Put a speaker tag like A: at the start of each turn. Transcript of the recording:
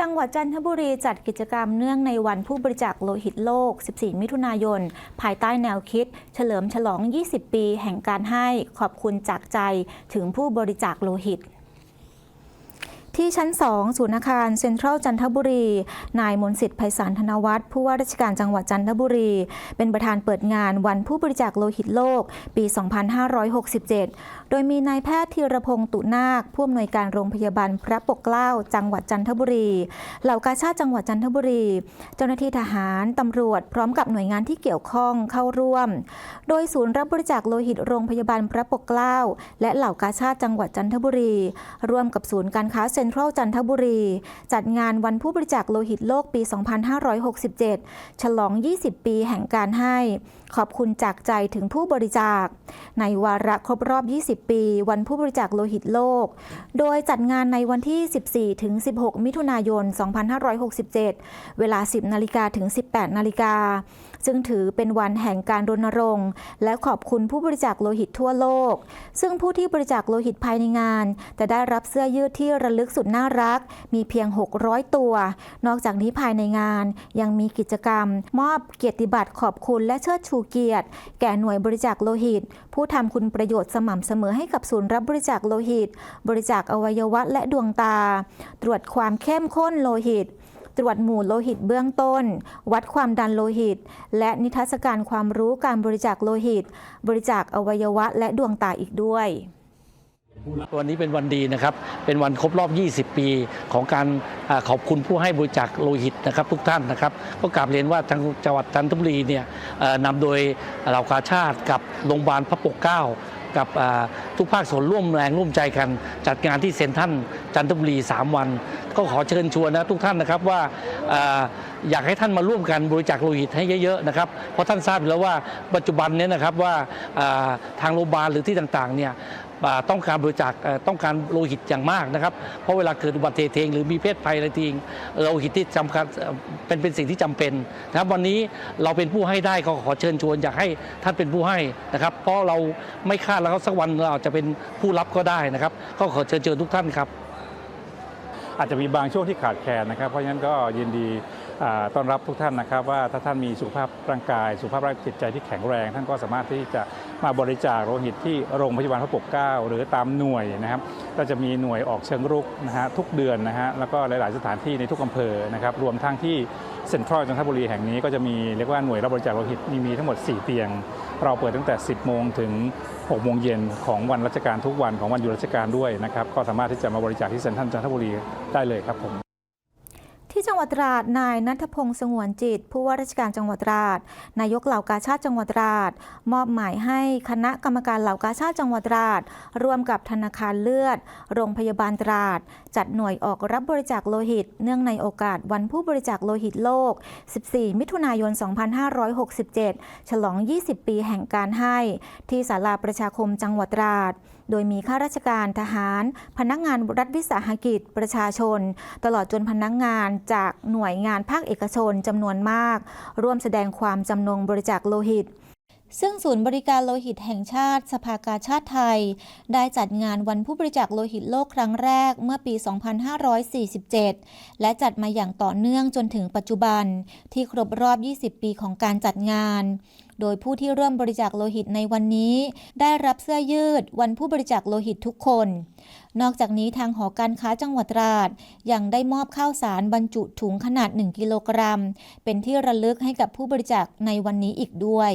A: จังหวัดจันทบุรีจัดกิจกรรมเนื่องในวันผู้บริจาคโลหิตโลก 14 มิถุนายน ภายใต้แนวคิด เฉลิมฉลอง 20 ปี แห่งการให้ขอบคุณจากใจถึงผู้บริจาคโลหิตที่ชั้น 2 ศูนย์อาคารเซ็นทรัลจันทบุรี นายมนสิทธิ์ไพศาลธนวัฒน์ผู้ว่าราชการจังหวัดจันทบุรี เป็นประธานเปิดงานวันผู้บริจาคโลหิตโลก ปี 2567โดยมีนายแพทย์ธีรพงศ์ตุนาคผู้อำนวยการโรงพยาบาลพระปกเกล้าจังหวัดจันทบุรี เหล่ากาชาติจังหวัดจันทบุรี เจ้าหน้าที่ทหารตำรวจพร้อมกับหน่วยงานที่เกี่ยวข้องเข้าร่วม โดยศูนย์รับบริจาคโลหิตโรงพยาบาลพระปกเกล้าและเหล่ากาชาติจังหวัดจันทบุรี ร่วมกับศูนย์การค้าเซ็นทรัลจันทบุรี จัดงานวันผู้บริจาคโลหิตโลกปี 2567 ฉลอง 20 ปีแห่งการให้ ขอบคุณจากใจถึงผู้บริจาค ในวาระครบรอบ 20ปี วันผู้บริจาคโลหิตโลก โดยจัดงานในวันที่ 14 ถึง 16 มิถุนายน 2567 เวลา 10 นาฬิกาถึง 18 นาฬิกา ซึ่งถือเป็นวันแห่งการรณรงค์ และขอบคุณผู้บริจาคโลหิตทั่วโลก ซึ่งผู้ที่บริจาคโลหิตภายในงานจะได้รับเสื้อยืดที่ระลึกสุดน่ารัก มีเพียง 600 ตัว นอกจากนี้ภายในงานยังมีกิจกรรม มอบเกียรติบัตรขอบคุณและเชิดชูเกียรติ แก่หน่วยบริจาคโลหิต ผู้ทำคุณประโยชน์สม่ำเสมอให้กับศูนย์รับบริจาคโลหิต บริจาคอวัยวะและดวงตา ตรวจความเข้มข้นโลหิต ตรวจหมู่โลหิตเบื้องต้น วัดความดันโลหิต และนิทรรศการความรู้การบริจาคโลหิต บริจาคอวัยวะและดวงตาอีกด้วย
B: วันนี้เป็นวันดีนะครับ เป็นวันครบรอบ 20 ปีของการขอบคุณผู้ให้บริจาคโลหิตนะครับทุกท่านนะครับ ก็กราบเรียนว่าทางจังหวัดจันทบุรีเนี่ยนำโดยเหล่ากาชาติกับโรงพยาบาลพระปกเกล้ากับทุกภาคส่วนร่วมแรงร่วมใจกัน จัดงานที่เซ็นทรัลจันทบุรี 3 วัน ก็ขอเชิญชวนนะทุกท่านนะครับว่าอยากให้ท่านมาร่วมกันบริจาคโลหิตให้เยอะๆนะครับเพราะท่านทราบแล้วว่าปัจจุบันเนี้นะครับว่าทางโรงพยาบาลหรือที่ต่างๆเนี่ยต้องการบริจาคต้องการโลหิตอย่างมากนะครับ เพราะเวลาเกิดอุบัติเหตุเองหรือมีเพศภัยอะไรทีเองโลหิตที่จำกัดเป็นเป็นสิ่งที่จำเป็นนะครับวันนี้เราเป็นผู้ให้ได้ก็ขอเชิญชวนอยากให้ท่านเป็นผู้ให้นะครับ เพราะเราไม่คาดแล้วสักวันเราอาจจะเป็นผู้รับก็ได้นะครับ ก็ขอเชิญชวนทุกท่านครับ
C: อาจจะมีบางช่วงที่ขาดแคลนนะครับ เพราะฉะนั้นก็ยินดีต้อนรับทุกท่านนะครับ ว่าถ้าท่านมีสุขภาพร่างกาย สุขภาพร่างจิตใจที่แข็งแรง ท่านก็สามารถที่จะมาบริจาคโลหิตที่โรงพยาบาลพระปกเกล้าหรือตามหน่วยนะครับก็จะมีหน่วยออกเชิงรุกนะฮะทุกเดือนนะฮะแล้วก็หลาย ๆ สถานที่ในทุกอำเภอนะครับรวมทั้งที่เซ็นทรัลจันทบุรีแห่งนี้ก็จะมีเรียกว่าหน่วยรับบริจาคโลหิตมีมีทั้งหมด 4 เตียง เราเปิดตั้งแต่ 10 โมงถึง 6 โมงเย็นของวันราชการทุกวันของวันหยุดราชการด้วยนะครับ ก็สามารถที่จะมาบริจาคที่เซ็นทรัลจันทบุรีได้เลยครับผม
A: ที่จังหวัดตราด นายนัทพงษ์สงวนจิต ผู้ว่าราชการจังหวัดตราด นายกเหล่ากาชาติจังหวัดตราด มอบหมายให้คณะกรรมการเหล่ากาชาติจังหวัดตราด ร่วมกับธนาคารเลือด โรงพยาบาลตราด จัดหน่วยออกรับบริจาคโลหิต เนื่องในโอกาสวันผู้บริจาคโลหิตโลก 14 มิถุนายน 2567 ฉลอง 20 ปีแห่งการให้ ที่ศาลาประชาคมจังหวัดตราด โดยมีข้าราชการทหาร พนักงานรัฐวิสาหกิจประชาชน ตลอดจนพนักงานจากหน่วยงานภาคเอกชนจำนวนมาก ร่วมแสดงความจำนงบริจาคโลหิตซึ่งศูนย์บริการโลหิตแห่งชาติ สภากาชาติไทย ได้จัดงานวันผู้บริจาคโลหิตโลกครั้งแรกเมื่อปี 2547 และจัดมาอย่างต่อเนื่องจนถึงปัจจุบันที่ครบรอบ 20 ปีของการจัดงาน โดยผู้ที่ร่วมบริจาคโลหิตในวันนี้ ได้รับเสื้อยืดวันผู้บริจาคโลหิตทุกคน นอกจากนี้ทางหอการค้าจังหวัดตราดยังได้มอบข้าวสารบรรจุถุงขนาด 1 กิโลกรัม เป็นที่ระลึกให้กับผู้บริจาคในวันนี้อีกด้วย